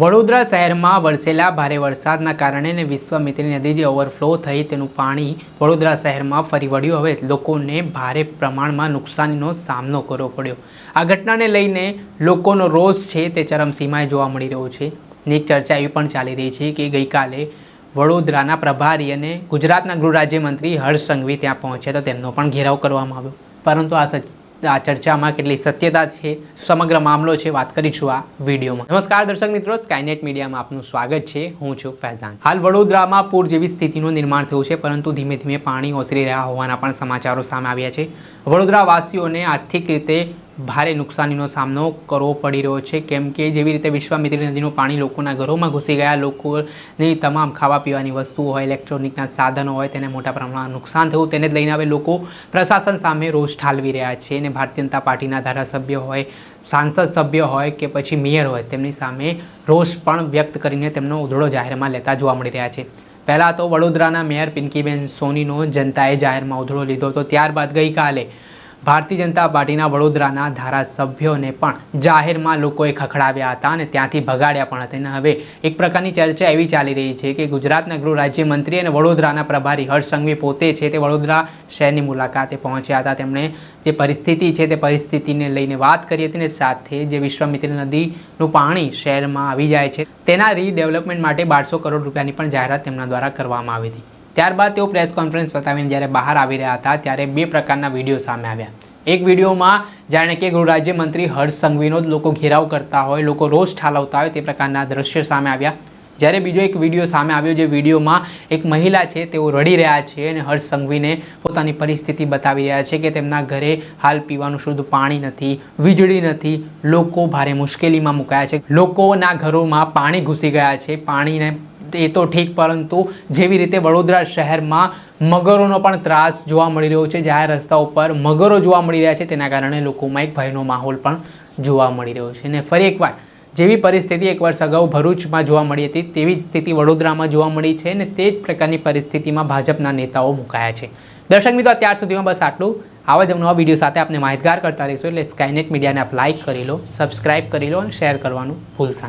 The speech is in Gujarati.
વડોદરા શહેરમાં વરસેલા ભારે વરસાદના કારણે વિશ્વામિત્રી નદી જે ઓવરફ્લો થઈ તેનું પાણી વડોદરા શહેરમાં ફરી વળ્યું. હવે લોકોને ભારે પ્રમાણમાં નુકસાનીનો સામનો કરવો પડ્યો. આ ઘટનાને લઈને લોકોનો રોષ છે તે ચરમસીમાએ જોવા મળી રહ્યો છે. ને ચર્ચા એવી પણ ચાલી રહી છે કે ગઈકાલે વડોદરાના પ્રભારી અને ગુજરાતના ગૃહ રાજ્યમંત્રી હર્ષ સંઘવી ત્યાં પહોંચ્યા તો તેમનો પણ ઘેરાવ કરવામાં આવ્યો. પરંતુ આ આ ચર્ચામાં કેટલી સત્યતા છે, સમગ્ર મામલો છે, વાત કરીશું આ વિડીયોમાં. નમસ્કાર દર્શક મિત્રો સ્કાયનેટ મીડિયામાં આપનું સ્વાગત છે, હું છું ફૈઝાન. હાલ વડોદરામાં પૂર જેવી સ્થિતિનું નિર્માણ થયું છે, પરંતુ ધીમે ધીમે પાણી ઓસરી રહ્યા હોવાના પણ સમાચારો સામે આવ્યા છે. વડોદરાવાસીઓને આર્થિક રીતે ભારે નુકસાનીનો સામનો કરવો પડી રહ્યો છે. કેમ કે જેવી રીતે વિશ્વામિત્રી નદીનું પાણી લોકોના ઘરોમાં ઘૂસી ગયા, લોકોની તમામ ખાવા પીવાની વસ્તુઓ હોય, ઇલેક્ટ્રોનિકના સાધનો હોય, તેને મોટા પ્રમાણમાં નુકસાન થયું, તેને લઈને હવે લોકો પ્રશાસન સામે રોષ ઠાલવી રહ્યા છે અને ભારતીય જનતા પાર્ટીના ધારાસભ્ય હોય, સાંસદ સભ્ય હોય કે પછી મેયર હોય, તેમની સામે રોષ પણ વ્યક્ત કરીને તેમનો ઉધડો જાહેરમાં લેતા જોવા મળી રહ્યા છે. પહેલાં તો વડોદરાના મેયર પિંકીબેન સોનીનો જનતાએ જાહેરમાં ઉધડો લીધો હતો ત્યારબાદ ગઈકાલે ભારતીય જનતા પાર્ટીના વડોદરાના ધારાસભ્યોને પણ જાહેરમાં લોકોએ ખખડાવ્યા હતા અને ત્યાંથી ભગાડ્યા પણ હતા. અને હવે એક પ્રકારની ચર્ચા એવી ચાલી રહી છે કે ગુજરાતના ગૃહ રાજ્યમંત્રી અને વડોદરાના પ્રભારી હર્ષ સંઘવી પોતે છે તે વડોદરા શહેરની મુલાકાતે પહોંચ્યા હતા. તેમણે જે પરિસ્થિતિ છે તે પરિસ્થિતિને લઈને વાત કરી હતી ને સાથે જે વિશ્વામિત્ર નદીનું પાણી શહેરમાં આવી જાય છે તેના રીડેવલપમેન્ટ માટે બારસો કરોડ રૂપિયાની પણ જાહેરાત તેમના દ્વારા કરવામાં આવી હતી. ત્યારબાદ તેઓ પ્રેસ કોન્ફરન્સ બતાવીને જ્યારે બહાર આવી રહ્યા હતા, ત્યારે બે પ્રકારના વીડિયો સામે આવ્યા. એક વિડીયોમાં જાણે કે ગૃહ રાજ્યમંત્રી હર્ષ સંઘવીનો જ લોકો ઘેરાવ કરતા હોય, લોકો રોષ ઠાલવતા હોય તે પ્રકારના દ્રશ્ય સામે આવ્યા. જ્યારે બીજો એક વીડિયો સામે આવ્યો જે વિડીયોમાં એક મહિલા છે, તેઓ રડી રહ્યા છે અને હર્ષ સંઘવીને પોતાની પરિસ્થિતિ બતાવી રહ્યા છે કે તેમના ઘરે હાલ પીવાનું શુદ્ધ પાણી નથી, વીજળી નથી, લોકો ભારે મુશ્કેલીમાં મુકાયા છે. લોકોના ઘરોમાં પાણી ઘૂસી ગયા છે, પાણીને એ તો ઠીક, પરંતુ જેવી રીતે વડોદરા શહેરમાં મગરોનો પણ ત્રાસ જોવા મળી રહ્યો છે જાહેર રસ્તા ઉપર મગરો જોવા મળી રહ્યા છે, તેના કારણે લોકોમાં એક ભયનો માહોલ પણ જોવા મળી રહ્યો છે અને ફરી એકવાર, જેવી પરિસ્થિતિ એક વર્ષ અગાઉ ભરૂચમાં જોવા મળી હતી, તેવી જ સ્થિતિ વડોદરામાં જોવા મળી છે અને તે જ પ્રકારની પરિસ્થિતિમાં ભાજપના નેતાઓ મુકાયા છે દર્શક મિત્રો, અત્યાર સુધીમાં બસ આટલું આવા જ નવા વીડિયો સાથે આપણે માહિતગાર કરતા રહીશું, એટલે સ્કાયનેટ મીડિયાને આપ લાઇક કરી લો સબસ્ક્રાઇબ કરી લો અને શેર કરવાનું ભૂલતા.